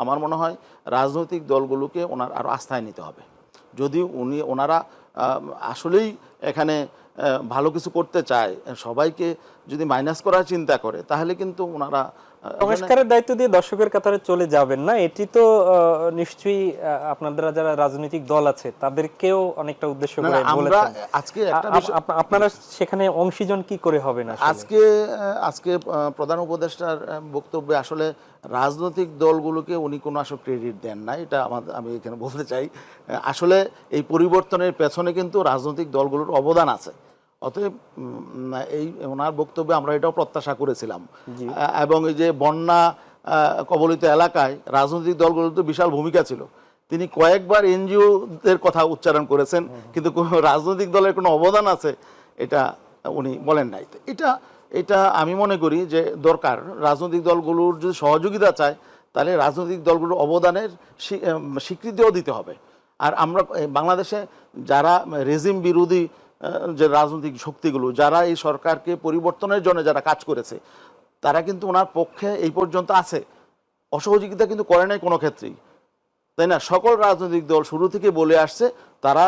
আমার মনে হয় রাজনৈতিক দলগুলোকে ওনার আরও আস্থায় নিতে হবে। যদি উনি, ওনারা আসলেই এখানে ভালো কিছু করতে চায়, সবাইকে যদি মাইনাস করার চিন্তা করে, তাহলে কিন্তু ওনারা সংস্কারের দায়িত্ব দিয়ে দর্শকের কাতারে চলে যাবেন না এটি তো নিশ্চয়ই আপনাদের যারা রাজনৈতিক দল আছে তাদেরকেও অনেকটা উদ্দেশ্য করে বলেছেন। আজকে একটা আপনারা সেখানে অংশীজন কি করে হবে না আজকে আজকে প্রধান উপদেষ্টার বক্তব্যে আসলে রাজনৈতিক দলগুলোকে উনি কোনো আসলে ক্রেডিট দেন না এটা আমার আমি এখানে বলতে চাই। আসলে এই পরিবর্তনের পেছনে কিন্তু রাজনৈতিক দলগুলোর অবদান আছে। অতএব এই ওনার বক্তব্যে আমরা এটাও প্রত্যাশা করেছিলাম। এবং এই যে বন্যা কবলিত এলাকায় রাজনৈতিক দলগুলোর তো বিশাল ভূমিকা ছিল। তিনি কয়েকবার এনজিওদের কথা উচ্চারণ করেছেন কিন্তু কোনো রাজনৈতিক দলের কোনো অবদান আছে এটা উনি বলেন নাই। তো এটা এটা আমি মনে করি যে দরকার। রাজনৈতিক দলগুলোর যদি সহযোগিতা চায় তাহলে রাজনৈতিক দলগুলোর অবদানের স্বীকৃতিও দিতে হবে। আর আমরা বাংলাদেশে যারা রেজিম বিরোধী যে রাজনৈতিক শক্তিগুলো যারা এই সরকারকে পরিবর্তনের জন্য যারা কাজ করেছে তারা কিন্তু ওনার পক্ষে এই পর্যন্ত আছে। অসহযোগিতা কিন্তু করে নাই কোনো ক্ষেত্রেই। তাই না? সকল রাজনৈতিক দল শুরু থেকে বলে আসছে তারা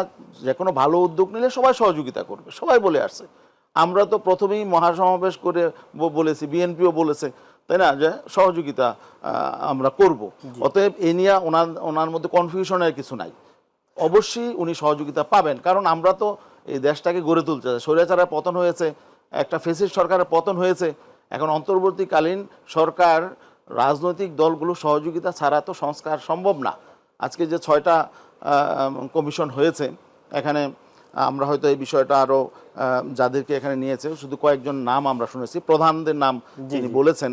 যে কোনো ভালো উদ্যোগ নিলে সবাই সহযোগিতা করবে সবাই বলে আসছে। আমরা তো প্রথমেই মহাসমাবেশ করে বলেছি বিএনপিও বলেছে তাই না? যে সহযোগিতা আমরা করব। অতএব এ নিয়ে ওনার ওনার মধ্যে কনফিউশনের কিছু নাই। অবশ্যই উনি সহযোগিতা পাবেন কারণ আমরা তো এই দেশটাকে গড়ে তুলতে চাই স্বৈরাচারের পতন হয়েছে একটা ফেসিস সরকারের পতন হয়েছে। এখন অন্তর্বর্তীকালীন সরকার রাজনৈতিক দলগুলো সহযোগিতা ছাড়া তো সংস্কার সম্ভব না। আজকে যে ছয়টা কমিশন হয়েছে এখানে আমরা হয়তো এই বিষয়টা আরও যাদেরকে এখানে নিয়েছে শুধু কয়েকজন নাম আমরা শুনেছি প্রধানদের নাম যিনি বলেছেন।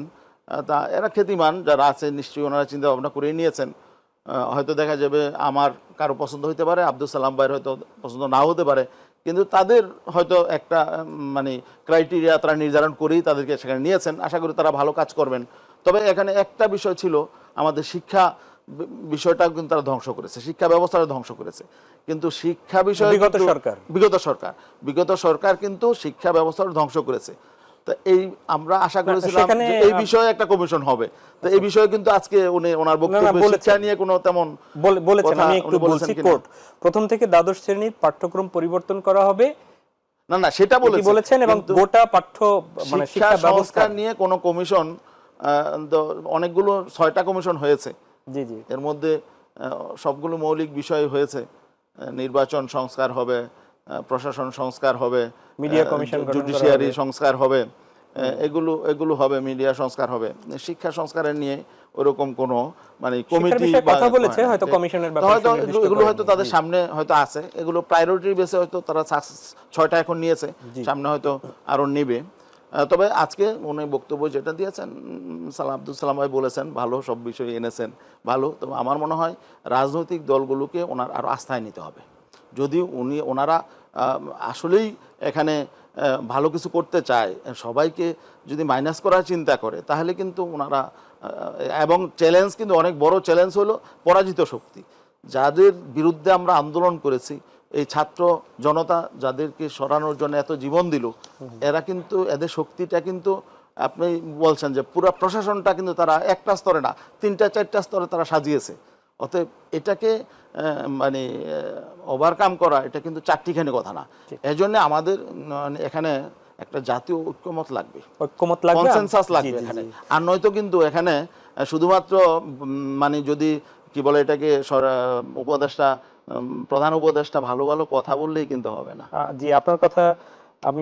তা এরা খ্যাতিমান যারা আছে নিশ্চয়ই ওনারা চিন্তা ভাবনা করে নিয়েছেন হয়তো দেখা যাবে আমার কারও পছন্দ হতে পারে আব্দুল সালাম ভাইয়ের হয়তো পছন্দ নাও হতে পারে কিন্তু তাদের হয়তো একটা মানে ক্রাইটেরিয়া তারা নির্ধারণ করেই তাদেরকে সেখানে নিয়েছেন। আশা করি তারা ভালো কাজ করবেন। তবে এখানে একটা বিষয় ছিল আমাদের শিক্ষা বিষয়টা বিষয়টাও কিন্তু তারা ধ্বংস করেছে। শিক্ষা ব্যবস্থাটা ধ্বংস করেছে। কিন্তু শিক্ষা বিষয় বিগত সরকার। বিগত সরকার। বিগত সরকার কিন্তু শিক্ষা ব্যবস্থাটা ধ্বংস করেছে। তো এই আমরা আশা করেছিলাম যে এই বিষয়ে একটা কমিশন হবে। তো এই বিষয়ে কিন্তু আজকে উনি ওনার বক্তব্য শিক্ষা নিয়ে কোনো তেমন বলেছেন আমি একটু বলছি কোর্ট। প্রথম থেকে দ্বাদশ শ্রেণির পাঠ্যক্রম পরিবর্তন করা হবে। না না সেটা বলেছেন। এবং গোটা পাঠ্য মানে শিক্ষা ব্যবস্থা নিয়ে কোনো কমিশন অনেকগুলো ছয়টা কমিশন হয়েছে। জি জি। এর মধ্যে সবগুলো মৌলিক বিষয় হয়েছে। নির্বাচন সংস্কার হবে প্রশাসন সংস্কার হবে গঠন করা জুডিশিয়ারি সংস্কার হবে এগুলো এগুলো হবে মিডিয়া সংস্কার হবে। শিক্ষা সংস্কারের নিয়ে ওরকম কোনো মানে কমিটি কথা বলেছে, হ্যাঁ, হয়তো কমিশনের ব্যাপারে হয়তো এগুলো- হয়তো তাদের সামনে হয়তো আছে। এগুলো প্রায়োরিটির বেসে হয়তো তারা ছয়টা এখন নিয়েছে সামনে হয়তো আরও নেবে। তবে আজকে উনি বক্তব্য যেটা দিয়েছেন সালাম আব্দুল সালাম ভাই বলেছেন ভালো সব বিষয় এনেছেন ভালো। তবে আমার মনে হয় রাজনৈতিক দলগুলোকে ওনার আরও আস্থায় নিতে হবে। যদি উনি, ওনারা আসলেই এখানে ভালো কিছু করতে চায়, সবাইকে যদি মাইনাস করার চিন্তা করে, তাহলে কিন্তু ওনারা এবং চ্যালেঞ্জ কিন্তু অনেক বড় চ্যালেঞ্জ হলো পরাজিত শক্তি। যাদের বিরুদ্ধে আমরা আন্দোলন করেছি, এই ছাত্র জনতা যাদেরকে সরানোর জন্য এত জীবন দিল, এরা কিন্তু, এদের শক্তিটা কিন্তু আপনি বলছেন যে পুরো প্রশাসনটা কিন্তু তারা একটা স্তরে না, তিনটা, চারটা স্তরে তারা সাজিয়েছে। অতএব এটাকে মানে ওভারকাম করা এটা কিন্তু চারটিখানি কথা না। এজন্য আমাদের এখানে একটা জাতীয় ঐক্যমত লাগবে। ঐক্যমত লাগবে? কনসেনসাস লাগবে এখানে। আর নয়তো কিন্তু এখানে শুধুমাত্র মানে যদি কি বলে এটাকে উপদেষ্টা প্রধান উপদেষ্টা ভালো ভালো কথা বললেই কিন্তু হবে না। জি আপনার কথা আমি